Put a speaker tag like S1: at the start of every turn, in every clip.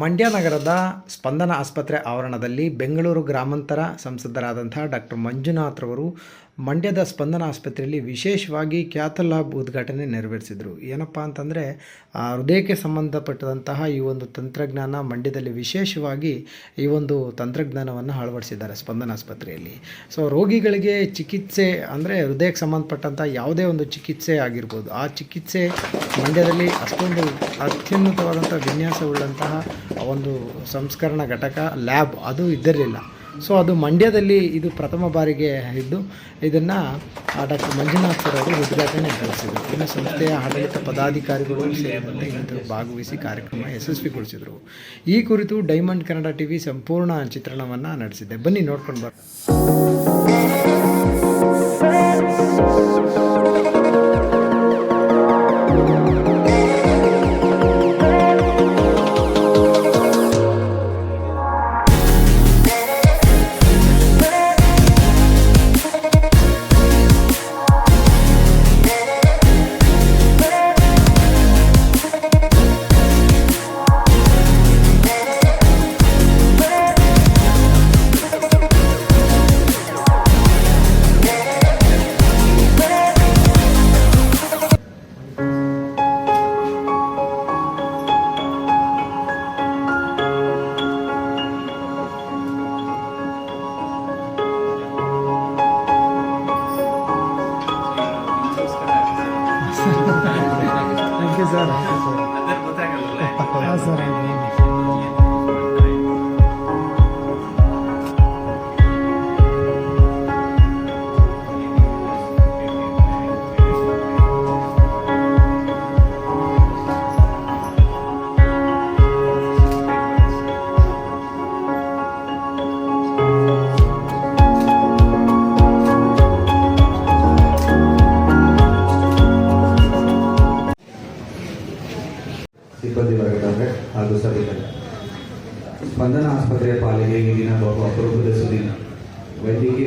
S1: ಮಂಡ್ಯ ನಗರದ ಸ್ಪಂದನ ಆಸ್ಪತ್ರೆ ಆವರಣದಲ್ಲಿ ಬೆಂಗಳೂರು ಗ್ರಾಮಾಂತರ ಸಂಸದರಾದಂಥ ಡಾಕ್ಟರ್ ಮಂಜುನಾಥ್ರವರು ಮಂಡ್ಯದ ಸ್ಪಂದನ ಆಸ್ಪತ್ರೆಯಲ್ಲಿ ವಿಶೇಷವಾಗಿ ಖ್ಯಾತ ಲ್ಯಾಬ್ ಉದ್ಘಾಟನೆ ನೆರವೇರಿಸಿದರು. ಏನಪ್ಪ ಅಂತಂದರೆ ಆ, ಹೃದಯಕ್ಕೆ ಸಂಬಂಧಪಟ್ಟಂತಹ ಈ ಒಂದು ತಂತ್ರಜ್ಞಾನ ಮಂಡ್ಯದಲ್ಲಿ ವಿಶೇಷವಾಗಿ ಈ ಒಂದು ತಂತ್ರಜ್ಞಾನವನ್ನು ಅಳವಡಿಸಿದ್ದಾರೆ ಸ್ಪಂದನ ಆಸ್ಪತ್ರೆಯಲ್ಲಿ. ಸೊ ರೋಗಿಗಳಿಗೆ ಚಿಕಿತ್ಸೆ ಅಂದರೆ ಹೃದಯಕ್ಕೆ ಸಂಬಂಧಪಟ್ಟಂಥ ಯಾವುದೇ ಒಂದು ಚಿಕಿತ್ಸೆ ಆಗಿರ್ಬೋದು ಆ ಚಿಕಿತ್ಸೆ ಮಂಡ್ಯದಲ್ಲಿ ಅಷ್ಟೊಂದು ಅತ್ಯುನ್ನತವಾದಂಥ ವಿನ್ಯಾಸವುಳ್ಳಂತಹ ಒಂದು ಸಂಸ್ಕರಣ ಘಟಕ ಲ್ಯಾಬ್ ಅದು ಇದ್ದಿರಲಿಲ್ಲ. ಸೊ ಅದು ಮಂಡ್ಯದಲ್ಲಿ ಇದು ಪ್ರಥಮ ಬಾರಿಗೆ ಇದ್ದು, ಇದನ್ನು ಡಾಕ್ಟರ್ ಮಂಜುನಾಥ್ ಸರ್ ಅವರು ಉದ್ಘಾಟನೆ ನಡೆಸಿದರು. ಇನ್ನು ಸಂಸ್ಥೆಯ ಆಡಳಿತ ಪದಾಧಿಕಾರಿಗಳು ಸೇರಿದಂತೆ ಇನ್ನಿತರು ಭಾಗವಹಿಸಿ ಕಾರ್ಯಕ್ರಮ ಯಶಸ್ವಿಗೊಳಿಸಿದರು. ಈ ಕುರಿತು ಡೈಮಂಡ್ ಕನ್ನಡ ಟಿ ವಿ ಸಂಪೂರ್ಣ ಚಿತ್ರಣವನ್ನು ನಡೆಸಿದೆ. ಬನ್ನಿ ನೋಡ್ಕೊಂಡು ಬರೋಣ.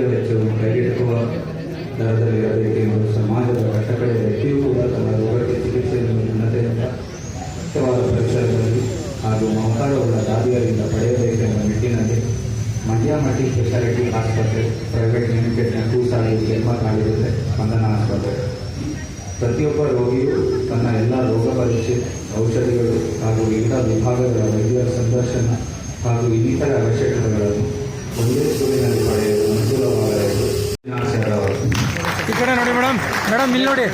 S2: ವೈದ್ಯಕೀಯ ವೆಚ್ಚವು ಕೈಗೆಟುಕುವ ಎಂಬುದು ಸಮಾಜದ ಕಟ್ಟಕಡೆಯ ವ್ಯಕ್ತಿಯೂ ಕೂಡ ತನ್ನ ರೋಗಕ್ಕೆ ಚಿಕಿತ್ಸೆಯನ್ನು ಮುಖ್ಯವಾದ ಪರಿಸರದಲ್ಲಿ ಹಾಗೂ ಮಮಕಾರವುಳ್ಳ ದಾದಿಯರಿಂದ ಪಡೆಯಬೇಕೆಂಬ ನಿಟ್ಟಿನಲ್ಲಿ ಮಂಡ್ಯ ಮಲ್ಟಿ ಸ್ಪೆಷಾಲಿಟಿ ಆಸ್ಪತ್ರೆ, ಪ್ರೈವೇಟ್ ಲಿಮಿಟೆಡ್ನ ಕೂಸಾಗಿ ಜನ್ಮ ತಾಳಿರುತ್ತೆ ಸ್ಪಂದನ ಆಸ್ಪತ್ರೆ. ಪ್ರತಿಯೊಬ್ಬ ರೋಗಿಯೂ ತನ್ನ ಎಲ್ಲ ರೋಗ ಪರೀಕ್ಷೆ, ಔಷಧಿಗಳು ಹಾಗೂ ಎಲ್ಲ ವಿಭಾಗಗಳ ವೈದ್ಯರ ಸಂದರ್ಶನ ಹಾಗೂ ಇನ್ನಿತರ ಅವಶ್ಯಕತೆಗಳನ್ನು ಒಂದೇ ಸೂರಿನಲ್ಲಿ ಪಡೆಯಲು
S1: ಮೇಡಮ್ ಮೇಡಮ್, ಇಲ್ಲಿ ನೋಡಿ.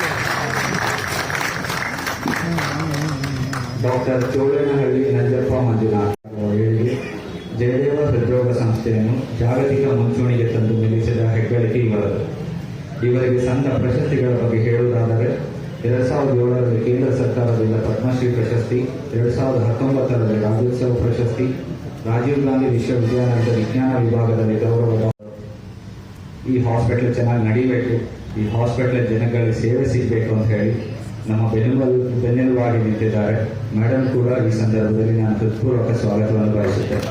S2: ಡಾಕ್ಟರ್ ಚೋಳನಹಳ್ಳಿ ನಂಜಪ್ಪ ಮಂಜುನಾಥ್ ಅವರ ಹೇಳಿಕೆ ಜಯದೇವ ಹೃದ್ರೋಗ ಸಂಸ್ಥೆಯನ್ನು ಜಾಗತಿಕ ಮುಂಚೂಣಿಗೆ ತಂದು ನಿಲ್ಲಿಸಿದ ಹೆಗ್ಗಳಿಕೆ ಇವರದು. ಇವರಿಗೆ ಸಂದ ಪ್ರಶಸ್ತಿಗಳ ಬಗ್ಗೆ ಹೇಳುವುದಾದರೆ, ಎರಡ್ ಸಾವಿರದ ಏಳರಲ್ಲಿ ಕೇಂದ್ರ ಸರ್ಕಾರದಿಂದ ಪದ್ಮಶ್ರೀ ಪ್ರಶಸ್ತಿ, ಎರಡ್ ಸಾವಿರದ ಹತ್ತೊಂಬತ್ತರಲ್ಲಿ ರಾಜ್ಯೋತ್ಸವ ಪ್ರಶಸ್ತಿ, ರಾಜೀವ್ ಗಾಂಧಿ ವಿಶ್ವವಿದ್ಯಾಲಯದ ವಿಜ್ಞಾನ ವಿಭಾಗದಲ್ಲಿ ಗೌರವ ಈ ಹಾಸ್ಪಿಟಲ್ ಚೆನ್ನಾಗಿ ನಡಿಬೇಕು. ಈ ಹಾಸ್ಪಿಟಲ್ ಜನಗಳಿಗೆ ಸೇವೆ ಸಿಗಬೇಕು ಅಂತ ಹೇಳಿ ನಮ್ಮ ಬೆನ್ನೆಲುಬು ಬೆನ್ನೆಲುಬಾಗಿ ನಿಂತಿದ್ದಾರೆ. ಮೇಡಮ್ ಕೂಡ ಈ ಸಂದರ್ಭದಲ್ಲಿ ನಾನು ಹೃತ್ಪೂರ್ವಕ ಸ್ವಾಗತವನ್ನು ಬಯಸುತ್ತೇನೆ.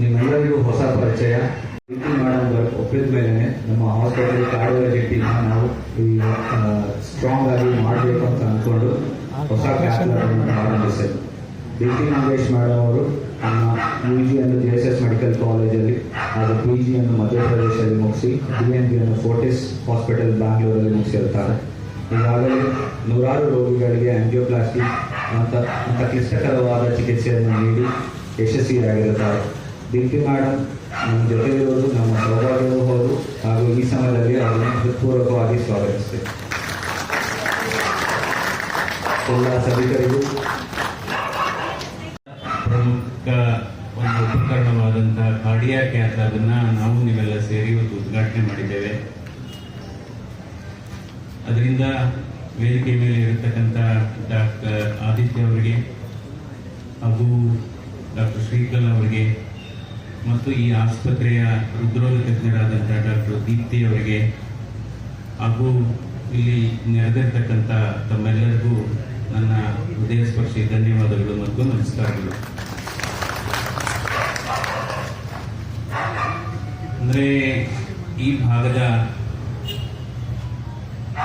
S2: ನಿಮ್ಮೆಲ್ಲರಿಗೂ ಹೊಸ ಪರಿಚಯ. ಪ್ರೀತಿ ಮೇಡಮ್ ಒಪ್ಪಿದ ಮೇಲೆ ನಮ್ಮ ಹಾಸ್ಪಿಟಲ್ ಕಾರ್ಯದರ್ಶಿನ ನಾವು ಈ ಸ್ಟ್ರಾಂಗ್ ಆಗಿ ಮಾಡಬೇಕು ಅಂತ ಅಂದ್ಕೊಂಡು ಹೊಸ ಕ್ಯಾನ್ಸರ್ ಆರಂಭಿಸಿದ್ದು ಡಿ ಟಿ ನಾಗೇಶ್ ಮೇಡಮ್ ಅವರು ನಮ್ಮ ಯು ಜಿಯನ್ನು ಜೆ ಎಸ್ ಎಸ್ ಮೆಡಿಕಲ್ ಕಾಲೇಜಲ್ಲಿ ಹಾಗೂ ಪಿ ಜಿಯನ್ನು ಮಧ್ಯಪ್ರದೇಶದಲ್ಲಿ ಮುಗಿಸಿ, ಡಿ ಎನ್ ಬಿಯನ್ನು ಫೋರ್ಟಿಸ್ ಹಾಸ್ಪಿಟಲ್ ಬ್ಯಾಂಗ್ಳೂರಲ್ಲಿ ಮುಗಿಸಿರುತ್ತಾರೆ ಈಗಾಗಲೇ ನೂರಾರು ರೋಗಿಗಳಿಗೆ ಆಂಜಿಯೋಪ್ಲಾಸ್ಟಿ ಅಂತ ಅಂತ ಕ್ಲಿಷ್ಟಕರವಾದ ಚಿಕಿತ್ಸೆಯನ್ನು ನೀಡಿ ಯಶಸ್ವಿಯಾಗಿರುತ್ತಾರೆ. ದೀಪ್ತಿ ಮೇಡಮ್ ನಮ್ಮ ಜೊತೆ ಇರೋದು ನಮ್ಮ ಸೌಭಾಗ್ಯವೂ ಹೌದು, ಹಾಗೂ ಈ ಸಮಯದಲ್ಲಿ ಅದನ್ನು ಹೃತ್ಪೂರ್ವಕವಾಗಿ ಸ್ವಾಗತಿಸ್ತೇವೆ ಎಲ್ಲ ಸಭಿಕರಿಗೂ
S3: ಪ್ರಮುಖ ಒಂದು ಉಪಕರಣವಾದಂತಹ ಕಾರ್ಡಿಯಾ ಕ್ಯಾತ್ ಅದನ್ನ ನಾವು ನೀವೆಲ್ಲ ಸೇರಿ ಇವತ್ತು ಉದ್ಘಾಟನೆ ಮಾಡಿದ್ದೇವೆ. ಅದರಿಂದ ವೇದಿಕೆ ಮೇಲೆ ಇರತಕ್ಕಂಥ ಡಾಕ್ಟರ್ ಆದಿತ್ಯ ಅವರಿಗೆ ಹಾಗೂ ಡಾಕ್ಟರ್ ಶ್ರೀಕಲ್ ಅವರಿಗೆ ಮತ್ತು ಈ ಆಸ್ಪತ್ರೆಯ ಹೃದ್ರೋಗ ತಜ್ಞರಾದಂಥ ಡಾಕ್ಟರ್ ದೀಪ್ತಿ ಅವರಿಗೆ ಹಾಗೂ ಇಲ್ಲಿ ನೆರೆದಿರ್ತಕ್ಕಂಥ ತಮ್ಮೆಲ್ಲರಿಗೂ ನನ್ನ ಹೃದಯ ಸ್ಪರ್ಶಿ ಧನ್ಯವಾದಗಳು ಮತ್ತು ನಮಸ್ಕಾರಗಳು. ಅಂದರೆ ಈ ಭಾಗದ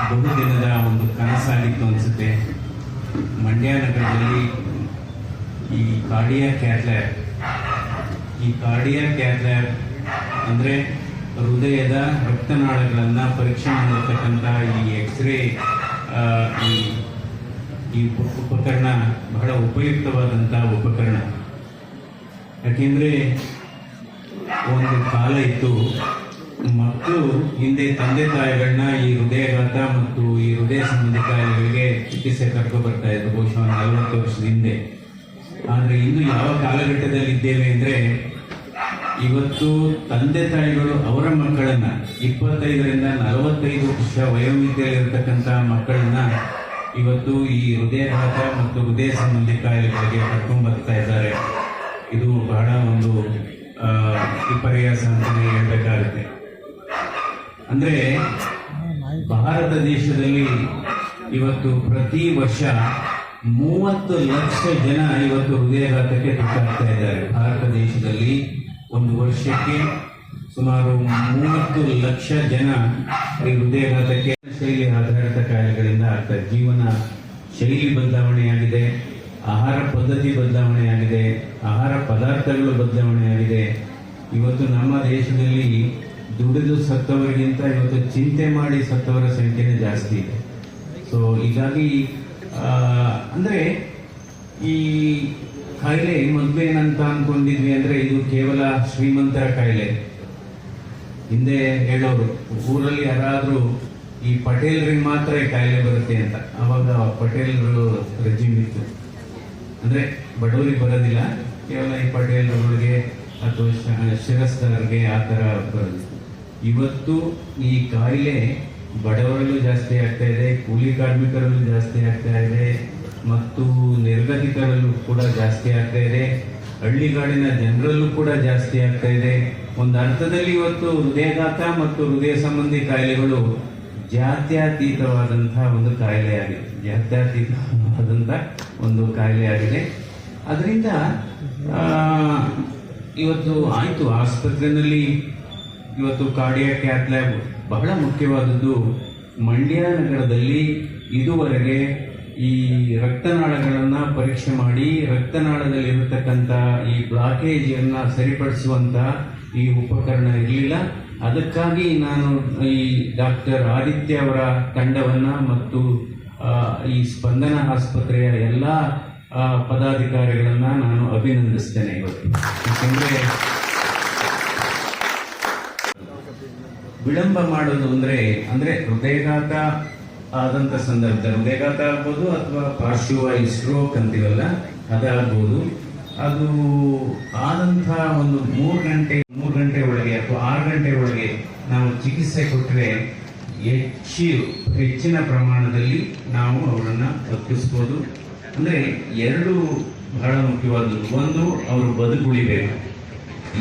S3: ಬಹುದಿನದ ಒಂದು ಕನಸಾಗಿತ್ತು ಅನಿಸುತ್ತೆ. ಮಂಡ್ಯ ನಗರದಲ್ಲಿ ಈ ಕಾರ್ಡಿಯಾ ಕ್ಯಾಥ್ಲ್ಯಾಬ್ ಈ ಕಾರ್ಡಿಯಾ ಕ್ಯಾಥ್ಲ್ಯಾಬ್ ಅಂದರೆ ಹೃದಯದ ರಕ್ತನಾಳಗಳನ್ನು ಪರೀಕ್ಷೆ ಮಾಡತಕ್ಕಂಥ ಈ ಎಕ್ಸ್ರೇ ಈ ಈ ಉಪಕರಣ ಬಹಳ ಉಪಯುಕ್ತವಾದಂಥ ಉಪಕರಣ. ಯಾಕೆಂದರೆ ಒಂದು ಕಾಲ ಇತ್ತು. ಮಕ್ಕಳು ಹಿಂದೆ ತಂದೆ ತಾಯಿಗಳನ್ನ ಈ ಹೃದಯಘಾತ ಮತ್ತು ಈ ಹೃದಯ ಸಂಬಂಧಿ ಕಾಯಿಲೆಗಳಿಗೆ ಚಿಕಿತ್ಸೆ ಕರ್ಕೊ ಬರ್ತಾ ಇದ್ರು, ಬಹುಶಃ ಒಂದು ನಲವತ್ತು ವರ್ಷದ ಹಿಂದೆ. ಆದರೆ ಇಂದು ಯಾವ ಕಾಲಘಟ್ಟದಲ್ಲಿ ಇದ್ದೇವೆ ಅಂದರೆ, ಇವತ್ತು ತಂದೆ ತಾಯಿಗಳು ಅವರ ಮಕ್ಕಳನ್ನ, ಇಪ್ಪತ್ತೈದರಿಂದ ನಲವತ್ತೈದು ವರ್ಷ ವಯೋಮಿತಿಯಲ್ಲಿರ್ತಕ್ಕಂಥ ಮಕ್ಕಳನ್ನ ಇವತ್ತು ಈ ಹೃದಯಘಾತ ಮತ್ತು ಹೃದಯ ಸಂಬಂಧಿ ಕಾಯಿಲೆಗಳಿಗೆ ಕರ್ಕೊಂಡ್ಬರ್ತಾ ಇದ್ದಾರೆ. ಇದು ಬಹಳ ಒಂದು ವಿಪರ್ಯಾಸ ಅಂತಲೇ ಹೇಳಬೇಕಾಗುತ್ತೆ. ಅಂದರೆ, ಭಾರತ ದೇಶದಲ್ಲಿ ಇವತ್ತು ಪ್ರತಿ ವರ್ಷ ಮೂವತ್ತು ಲಕ್ಷ ಜನ ಇವತ್ತು ಹೃದಯಾಘಾತಕ್ಕೆ ತುತ್ತಾಗ್ತಾ ಇದ್ದಾರೆ. ಭಾರತ ದೇಶದಲ್ಲಿ ಒಂದು ವರ್ಷಕ್ಕೆ ಸುಮಾರು ಮೂವತ್ತು ಲಕ್ಷ ಜನ ಈ ಹೃದಯಾಘಾತಕ್ಕೆ ಶೈಲಿ ಆಧಾರಿತ ಕಾಯಿಲೆಗಳಿಂದ ಆಗ್ತಾರೆ ಜೀವನ ಶೈಲಿ ಬದಲಾವಣೆಯಾಗಿದೆ. ಆಹಾರ ಪದ್ಧತಿ ಬದಲಾವಣೆಯಾಗಿದೆ, ಆಹಾರ ಪದಾರ್ಥಗಳು ಬದಲಾವಣೆಯಾಗಿದೆ. ಇವತ್ತು ನಮ್ಮ ದೇಶದಲ್ಲಿ ದುಡಿದು ಸತ್ತವರಿಗಿಂತ ಇವತ್ತು ಚಿಂತೆ ಮಾಡಿ ಸತ್ತವರ ಸಂಖ್ಯೆನೇ ಜಾಸ್ತಿ ಇದೆ. ಸೊ ಹೀಗಾಗಿ ಅಂದರೆ ಈ ಕಾಯಿಲೆ ಏನಂತ ಅನ್ಕೊಂಡಿದ್ವಿ ಅಂದ್ರೆ ಇದು ಕೇವಲ ಶ್ರೀಮಂತರ ಕಾಯಿಲೆ. ಹಿಂದೆ ಹೇಳೋರು, ಊರಲ್ಲಿ ಯಾರಾದರೂ ಈ ಪಟೇಲ್ರಿಗೆ ಮಾತ್ರ ಕಾಯಿಲೆ ಬರುತ್ತೆ ಅಂತ. ಅವಾಗ ಪಟೇಲ್ರು ರೆಜಿಮ್ ಇತ್ತು. ಅಂದ್ರೆ ಬಡವರಿಗೆ ಬರೋದಿಲ್ಲ, ಕೇವಲ ಈ ಪಟೇಲ್ರವರಿಗೆ ಅಥವಾ ಶಿರಸ್ತರಿಗೆ ಆ ಥರ ಬರೋದು ಇವತ್ತು ಈ ಕಾಯಿಲೆ ಬಡವರಲ್ಲೂ ಜಾಸ್ತಿ ಆಗ್ತಾ ಇದೆ, ಕೂಲಿ ಕಾರ್ಮಿಕರಲ್ಲೂ ಜಾಸ್ತಿ ಆಗ್ತಾ ಇದೆ, ಮತ್ತು ನಿರ್ಗತಿಕರಲ್ಲೂ ಕೂಡ ಜಾಸ್ತಿ ಆಗ್ತಾ ಇದೆ ಹಳ್ಳಿಗಾಡಿನ ಜನರಲ್ಲೂ ಕೂಡ ಜಾಸ್ತಿ ಆಗ್ತಾ ಇದೆ. ಒಂದು ಅರ್ಥದಲ್ಲಿ ಇವತ್ತು ಹೃದಯಾಘಾತ ಮತ್ತು ಹೃದಯ ಸಂಬಂಧಿ ಕಾಯಿಲೆಗಳು ಜಾತ್ಯತೀತವಾದಂತಹ ಒಂದು ಕಾಯಿಲೆಯಾಗಿದೆ. ಜಾತ್ಯತೀತವಾದಂತಹ ಒಂದು ಕಾಯಿಲೆಯಾಗಿದೆ. ಅದರಿಂದ ಇವತ್ತು ಆಯಿತು. ಆಸ್ಪತ್ರೆಯಲ್ಲಿ ಇವತ್ತು ಕಾರ್ಡಿಯಾ ಕ್ಯಾತ್ ಲ್ಯಾಬ್ ಬಹಳ ಮುಖ್ಯವಾದದ್ದು. ಮಂಡ್ಯ ನಗರದಲ್ಲಿ ಇದುವರೆಗೆ ಈ ರಕ್ತನಾಳಗಳನ್ನು ಪರೀಕ್ಷೆ ಮಾಡಿ ರಕ್ತನಾಳದಲ್ಲಿ ಇರತಕ್ಕಂತ ಈ ಬ್ಲಾಕೇಜ್ ಸರಿಪಡಿಸುವಂಥ ಈ ಉಪಕರಣ ಇರಲಿಲ್ಲ. ಅದಕ್ಕಾಗಿ ನಾನು ಈ ಡಾಕ್ಟರ್ ಆದಿತ್ಯ ಅವರ ತಂಡವನ್ನು ಮತ್ತು ಈ ಸ್ಪಂದನ ಆಸ್ಪತ್ರೆಯ ಎಲ್ಲ ಪದಾಧಿಕಾರಿಗಳನ್ನು ನಾನು ಅಭಿನಂದಿಸ್ತೇನೆ ಇವತ್ತು. ಯಾಕೆಂದರೆ ವಿಳಂಬ ಮಾಡೋದು ಅಂದರೆ ಅಂದರೆ ಹೃದಯಘಾತ ಆದಂಥ ಸಂದರ್ಭ, ಹೃದಯಘಾತ ಆಗ್ಬೋದು ಅಥವಾ ಪಾರ್ಶ್ವವಾಯು ಸ್ಟ್ರೋಕ್ ಅಂತೀವಲ್ಲ, ಅದಾಗ್ಬೋದು. ಅದು ಆದಂತ ಒಂದು ಮೂರು ಗಂಟೆ ಮೂರು ಗಂಟೆ ಅಥವಾ ಆರು ಗಂಟೆ ಒಳಗೆ ನಾವು ಚಿಕಿತ್ಸೆ ಕೊಟ್ಟರೆ ಹೆಚ್ಚು, ಹೆಚ್ಚಿನ ಪ್ರಮಾಣದಲ್ಲಿ ನಾವು ಅವರನ್ನು ತಪ್ಪಿಸ್ಬೋದು. ಅಂದರೆ ಎರಡು ಬಹಳ ಮುಖ್ಯವಾದದ್ದು. ಒಂದು, ಅವರು ಬದುಕುಳಿಬೇಕು.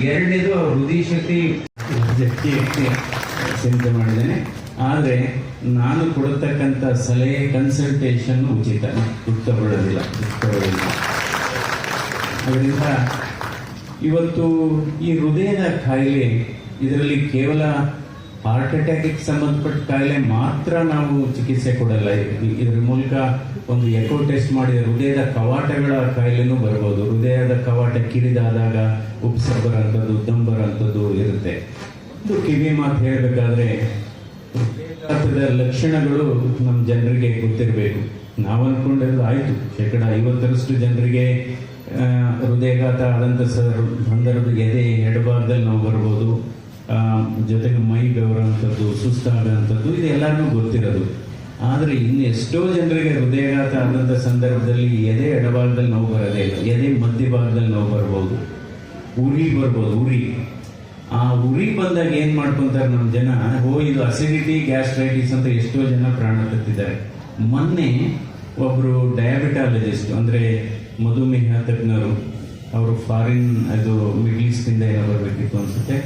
S3: ಎರಡನೇದು, ಅವ್ರ ಹೃದಯ ಶಕ್ತಿ ಚಿಂತೆ ಮಾಡಿದ್ದೇನೆ. ಆದರೆ ನಾನು ಕೊಡತಕ್ಕಂಥ ಸಲಹೆ ಕನ್ಸಲ್ಟೇಷನ್ ಉಚಿತ. ತಗೊಳ್ಳೋದಿಲ್ಲ. ಅದರಿಂದ ಇವತ್ತು ಈ ಹೃದಯದ ಕಾಯಿಲೆ ಇದರಲ್ಲಿ ಕೇವಲ ಹಾರ್ಟ್ ಅಟ್ಯಾಕ್ಗೆ ಸಂಬಂಧಪಟ್ಟ ಕಾಯಿಲೆ ಮಾತ್ರ ನಾವು ಚಿಕಿತ್ಸೆ ಕೊಡಲ್ಲ. ಇದರ ಮೂಲಕ ಒಂದು ಎಕೋ ಟೆಸ್ಟ್ ಮಾಡಿದ ಹೃದಯದ ಕವಾಟಗಳ ಕಾಯಿಲೆನೂ ಬರ್ಬೋದು ಹೃದಯದ ಕವಾಟ ಕಿರಿದಾದಾಗ ಉಪ್ಸ ಬರೋಂಥದ್ದು ದಮ್ ಇರುತ್ತೆ. ಇದು ಕಿವಿ ಮಾತು ಹೇಳಬೇಕಾದ್ರೆ ಹೃದಯಾಘಾತದ ಲಕ್ಷಣಗಳು ನಮ್ಮ ಜನರಿಗೆ ಗೊತ್ತಿರಬೇಕು. ನಾವು ಅನ್ಕೊಂಡಿರೋದು ಆಯಿತು. ಶೇಕಡ ಐವತ್ತರಷ್ಟು ಜನರಿಗೆ ಹೃದಯಘಾತ ಆದಂಥ ಸಂದರ್ಭ ಎದೆ, ಎಡಭಾಗದಲ್ಲಿ ನಾವು ಬರ್ಬೋದು. ಜೊತೆಗೆ ಮೈ ಬೆವರಂಥದ್ದು ಸುಸ್ತಾಗುವಂಥದ್ದು ಇದು ಎಲ್ಲರಿಗೂ ಗೊತ್ತಿರೋದು. ಆದರೆ ಇನ್ನು ಎಷ್ಟೋ ಜನರಿಗೆ ಹೃದಯಾಘಾತ ಆದಂಥ ಸಂದರ್ಭದಲ್ಲಿ ಎದೆ ಎಡಭಾಗದಲ್ಲಿ ನೋವು ಬರೋದೇ ಇಲ್ಲ. ಎದೆ ಮಧ್ಯಭಾಗದಲ್ಲಿ ನೋವು ಬರ್ಬೋದು. ಉರಿ ಬರ್ಬೋದು, ಉರಿ. ಆ ಉರಿ ಬಂದಾಗ ಏನು ಮಾಡ್ಕೊಂತಾರೆ ನಮ್ಮ ಜನ? ಓ, ಇದು ಅಸಿಡಿಟಿ ಗ್ಯಾಸ್ಟ್ರೈಟಿಸ್ ಅಂತ ಎಷ್ಟೋ ಜನ ಪ್ರಾಣ ತೆತ್ತಿದ್ದಾರೆ ಮೊನ್ನೆ ಒಬ್ಬರು ಡಯಾಬಿಟಾಲಜಿಸ್ಟ್ ಅಂದರೆ ಮಧುಮೇಹ ತಜ್ಞರು, ಅವರು ಫಾರಿನ್ ಅದು ಮಿಡ್ಲ್ ಈಸ್ಟಿಂದ ಏನೋ ಬರಬೇಕಿತ್ತು ಅನ್ಸುತ್ತೆ.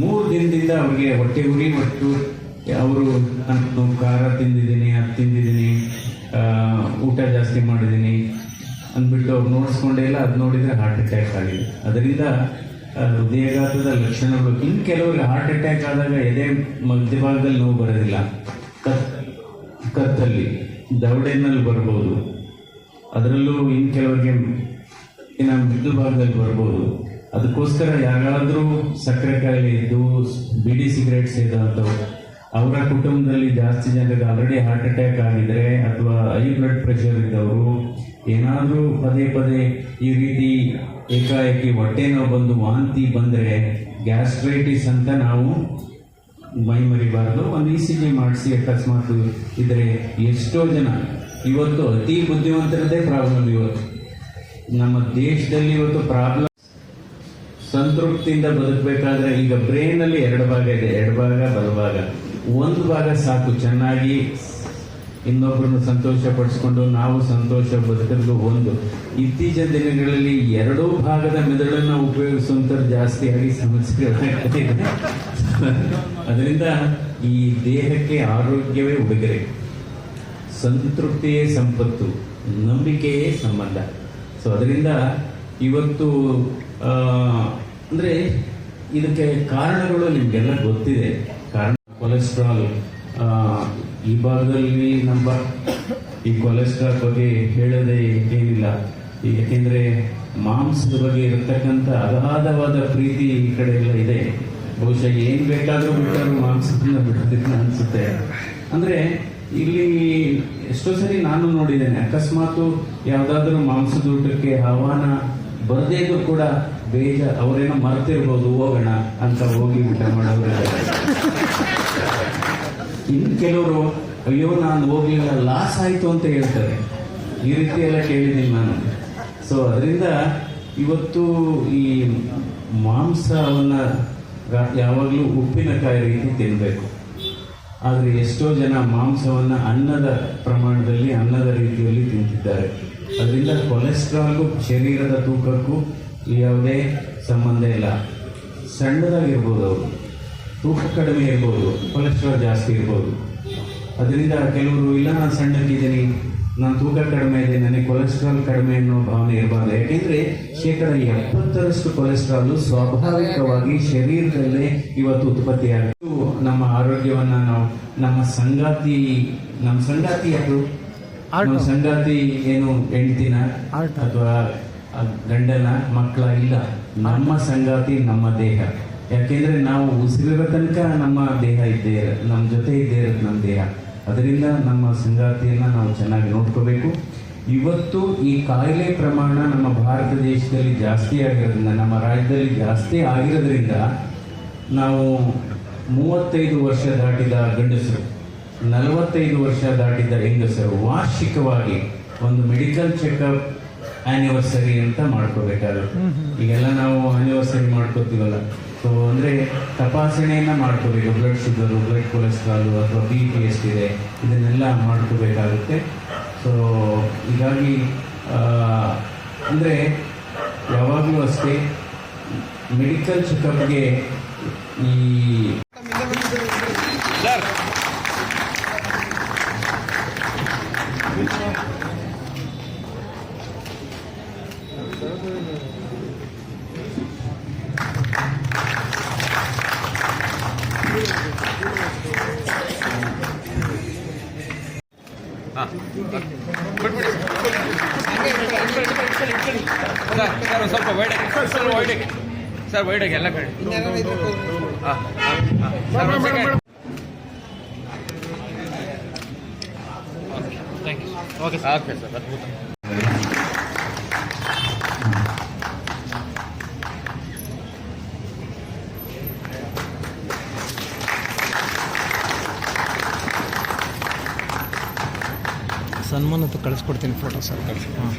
S3: ಮೂರು ದಿನದಿಂದ ಅವರಿಗೆ ಹೊಟ್ಟೆ ಉರಿ ಮತ್ತು ಅವರು ನಾನು ಖಾರ ತಿಂದಿದ್ದೀನಿ, ಅದು ತಿಂದಿದ್ದೀನಿ ಊಟ ಜಾಸ್ತಿ ಮಾಡಿದ್ದೀನಿ ಅಂದ್ಬಿಟ್ಟು ಅವ್ರು ನೋಡಿಸ್ಕೊಂಡೇ ಇಲ್ಲ, ಅದು ನೋಡಿದರೆ ಹಾರ್ಟ್ ಅಟ್ಯಾಕ್ ಆಗಿದೆ. ಅದರಿಂದ ಹೃದಯಘಾತದ ಲಕ್ಷಣಗಳು. ಇನ್ನು ಕೆಲವರಿಗೆ ಹಾರ್ಟ್ ಅಟ್ಯಾಕ್ ಆದಾಗ ಎದೆ ಮಧ್ಯಭಾಗದಲ್ಲಿ ನೋವು ಬರೋದಿಲ್ಲ. ಕತ್ ಕತ್ತಲ್ಲಿ ದವಡೆನಲ್ಲಿ ಬರ್ಬೋದು. ಅದರಲ್ಲೂ ಇನ್ನು ಕೆಲವರಿಗೆ ಇನ್ನು ಮಿದ್ದು ಭಾಗದಲ್ಲಿ ಬರ್ಬೋದು. ಅದಕ್ಕೋಸ್ಕರ ಯಾರಾದರೂ ಸಕ್ಕರೆ ಕಾಯಿಲೆ ಇದ್ದು ಬಿಡಿ ಸಿಗರೇಟ್ ಸೇದಂಥವು ಅವರ ಕುಟುಂಬದಲ್ಲಿ ಜಾಸ್ತಿ ಜನರಿಗೆ ಆಲ್ರೆಡಿ ಹಾರ್ಟ್ ಅಟ್ಯಾಕ್ ಆಗಿದ್ರೆ ಅಥವಾ ಹೈ ಬ್ಲಡ್ ಪ್ರೆಷರ್ ಇದ್ದವರು, ಏನಾದರೂ ಪದೇ ಪದೇ ಈ ರೀತಿ ಏಕಾಏಕಿ ಹೊಟ್ಟೆ ನೋವು ಬಂದು ವಾಂತಿ ಬಂದರೆ ಗ್ಯಾಸ್ಟ್ರೈಟಿಸ್ ಅಂತ ನಾವು ಮೈ ಮರಿಬಾರ್ದು ಒಂದು ಇ ಸಿ ಜಿ ಮಾಡಿಸಿ ಅಕಸ್ಮಾತ್ ಇದ್ರೆ ಎಷ್ಟೋ ಜನ, ಇವತ್ತು ಅತಿ ಬುದ್ಧಿವಂತರದೇ ಪ್ರಾಬ್ಲಮ್ ಇವತ್ತು. ನಮ್ಮ ದೇಶದಲ್ಲಿ ಇವತ್ತು ಪ್ರಾಬ್ಲಮ್ ಸಂತೃಪ್ತಿಯಿಂದ ಬದುಕಬೇಕಾದ್ರೆ ಈಗ ಬ್ರೈನ್ ಅಲ್ಲಿ ಎರಡು ಭಾಗ ಇದೆ. ಎರಡು ಭಾಗ ಬಲಭಾಗ ಒಂದು ಭಾಗ ಸಾಕು. ಚೆನ್ನಾಗಿ ಇನ್ನೊಬ್ಬರನ್ನು ಸಂತೋಷ ಪಡಿಸ್ಕೊಂಡು ನಾವು ಸಂತೋಷ ಬದುಕೋದು ಒಂದು. ಇತ್ತೀಚಿನ ದಿನಗಳಲ್ಲಿ ಎರಡೂ ಭಾಗದ ಮೆದುಳನ್ನು ಉಪಯೋಗಿಸುವಂಥದ್ದು ಜಾಸ್ತಿ ಆಗಿ ಸಮಸ್ಯೆಗಳಾಗ್ತಾ ಇದೆ ಅದರಿಂದ ಈ ದೇಹಕ್ಕೆ ಆರೋಗ್ಯವೇ ಉಡುಗೊರೆ. ಸಂತೃಪ್ತಿಯೇ ಸಂಪತ್ತು, ನಂಬಿಕೆಯೇ ಸಂಬಂಧ. ಸೊ ಅದರಿಂದ ಇವತ್ತು ಅಂದ್ರೆ ಇದಕ್ಕೆ ಕಾರಣಗಳು ನಿಮಗೆಲ್ಲ ಗೊತ್ತಿದೆ. ಕಾರಣ ಕೊಲೆಸ್ಟ್ರಾಲ್ ಈ ಭಾಗದಲ್ಲಿ ನಮ್ಮ ಈ ಕೊಲೆಸ್ಟ್ರಾಲ್ ಬಗ್ಗೆ ಹೇಳೋದೇ ಏನಿಲ್ಲ. ಯಾಕೆಂದ್ರೆ ಮಾಂಸದ ಬಗ್ಗೆ ಇರತಕ್ಕಂಥ ಅಗಾಧವಾದ ಪ್ರೀತಿ ಈ ಕಡೆ ಎಲ್ಲ ಇದೆ. ಬಹುಶಃ ಏನ್ ಬೇಕಾದ್ರೂ ಬಿಟ್ಟರು ಮಾಂಸದಿಂದ ಬಿಡೋದಿಲ್ಲ ಅನ್ಸುತ್ತೆ. ಅಂದ್ರೆ ಇಲ್ಲಿ ಎಷ್ಟೋ ಸರಿ ನಾನು ನೋಡಿದ್ದೇನೆ, ಅಕಸ್ಮಾತ್ ಯಾವ್ದಾದ್ರು ಮಾಂಸದ ಊಟಕ್ಕೆ ಆಹ್ವಾನ ಬರದೇ ಇದ್ರು ಕೂಡ ಬೇಜ, ಅವರೇನೋ ಮರ್ತಿರ್ಬೋದು, ಹೋಗೋಣ ಅಂತ ಹೋಗಿ ಊಟ ಮಾಡೋರು ಇನ್ನು ಕೆಲವರು, ಅಯ್ಯೋ, ನಾನು ಹೋಗ್ಲಿಲ್ಲ ಲಾಸ್ ಆಯ್ತು ಅಂತ ಹೇಳ್ತಾರೆ. ಈ ರೀತಿ ಎಲ್ಲ ಕೇಳಿದ್ದೀನಿ ನಾನು. ಸೊ ಅದರಿಂದ ಇವತ್ತು ಈ ಮಾಂಸವನ್ನ ಯಾವಾಗಲೂ ಉಪ್ಪಿನಕಾಯಿ ರೀತಿ ತಿನ್ನಬೇಕು ಆದರೆ ಎಷ್ಟೋ ಜನ ಮಾಂಸವನ್ನ ಅನ್ನದ ಪ್ರಮಾಣದಲ್ಲಿ, ಅನ್ನದ ರೀತಿಯಲ್ಲಿ ತಿಂತಿದ್ದಾರೆ. ಅದರಿಂದ ಕೊಲೆಸ್ಟ್ರಾಲ್ಗೂ, ಶರೀರದ ತೂಕಕ್ಕೂ ಯಾವುದೇ ಸಂಬಂಧ ಇಲ್ಲ. ಸಣ್ಣದಾಗಿರ್ಬೋದು ಅವರು. ತೂಕ ಕಡಿಮೆ ಇರ್ಬೋದು. ಕೊಲೆಸ್ಟ್ರಾಲ್ ಜಾಸ್ತಿ ಇರ್ಬೋದು. ಅದರಿಂದ ಕೆಲವರು, ಇಲ್ಲ, ನಾನು ಸಣ್ಣಕ್ಕಿದ್ದೀನಿ. ನಾನು ತೂಕ ಕಡಿಮೆ ಇದೆ. ನನಗೆ ಕೊಲೆಸ್ಟ್ರಾಲ್ ಕಡಿಮೆ ಅನ್ನೋ ಭಾವನೆ ಇರಬಾರ್ದು. ಯಾಕೆಂದರೆ ಶೇಕಡ ಎಪ್ಪತ್ತರಷ್ಟು ಕೊಲೆಸ್ಟ್ರಾಲು ಸ್ವಾಭಾವಿಕವಾಗಿ ಶರೀರದಲ್ಲೇ ಇವತ್ತು ಉತ್ಪತ್ತಿಯಾಗಿದ್ದು, ನಮ್ಮ ಆರೋಗ್ಯವನ್ನು ನಾವು, ನಮ್ಮ ಸಂಗಾತಿ ನಮ್ಮ ಸಂಗಾತಿ ಯಾರು ನಮ್ಮ ಸಂಗಾತಿ ಏನು ಹೆಂಡ್ತಿನ ಅಥವಾ ಗಂಡನ ಮಕ್ಕಳ ಇಲ್ಲ ನಮ್ಮ ಸಂಗಾತಿ ನಮ್ಮ ದೇಹ. ಯಾಕೆಂದ್ರೆ ನಾವು ಉಸಿರಿರೋ ತನಕ ನಮ್ಮ ದೇಹ ಇದ್ದೇ ನಮ್ಮ ಜೊತೆ ಇದ್ದೇ ಇರುತ್ತೆ ನಮ್ಮ ದೇಹ. ಅದರಿಂದ ನಮ್ಮ ಸಂಗಾತಿಯನ್ನ ನಾವು ಚೆನ್ನಾಗಿ ನೋಡ್ಕೋಬೇಕು. ಇವತ್ತು ಈ ಕಾಯಿಲೆ ಪ್ರಮಾಣ ನಮ್ಮ ಭಾರತ ದೇಶದಲ್ಲಿ ಜಾಸ್ತಿ ಆಗಿರೋದ್ರಿಂದ ನಮ್ಮ ರಾಜ್ಯದಲ್ಲಿ ಜಾಸ್ತಿ ಆಗಿರೋದ್ರಿಂದ ನಾವು ಮೂವತ್ತೈದು ವರ್ಷ ದಾಟಿದ ಗಂಡಸರು. ನಲವತ್ತೈದು ವರ್ಷ ದಾಟಿದ ಹೆಂಗಸರು ವಾರ್ಷಿಕವಾಗಿ ಒಂದು ಮೆಡಿಕಲ್ ಚೆಕಪ್ ಆನಿವರ್ಸರಿ ಅಂತ ಮಾಡ್ಕೋಬೇಕಾಗುತ್ತೆ. ಈಗೆಲ್ಲ ನಾವು ಆನಿವರ್ಸರಿ ಮಾಡ್ಕೋತೀವಲ್ಲ. ಸೊ ಅಂದ್ರೆ ತಪಾಸಣೆಯನ್ನ ಮಾಡ್ಕೋಬೇಕು. ಬ್ಲಡ್ ಶುಗರು ಬ್ಲಡ್ ಕೊಲೆಸ್ಟ್ರಾಲ್ ಅಥವಾ ಬಿ ಪಿ ಎಷ್ಟಿದೆ ಇದನ್ನೆಲ್ಲ ಮಾಡ್ಕೋಬೇಕಾಗುತ್ತೆ. ಸೊ ಹೀಗಾಗಿ ಅಂದರೆ ಅಂದ್ರೆ ಯಾವಾಗಲೂ ಅಷ್ಟೇ ಮೆಡಿಕಲ್ ಚೆಕಪ್ಗೆ ಈ
S4: ಸರ್ ವೈಡ್ ಎಲ್ಲ ಕಡೆ. Okay sir. ಓಕೆ ಸರ್ ಅದ್ಭುತ.
S1: ಸನ್ಮಾನದ್ದು ಕಳಿಸ್ಕೊಡ್ತೀನಿ ಫೋಟೋ ಸರ್. ಹಾಂ.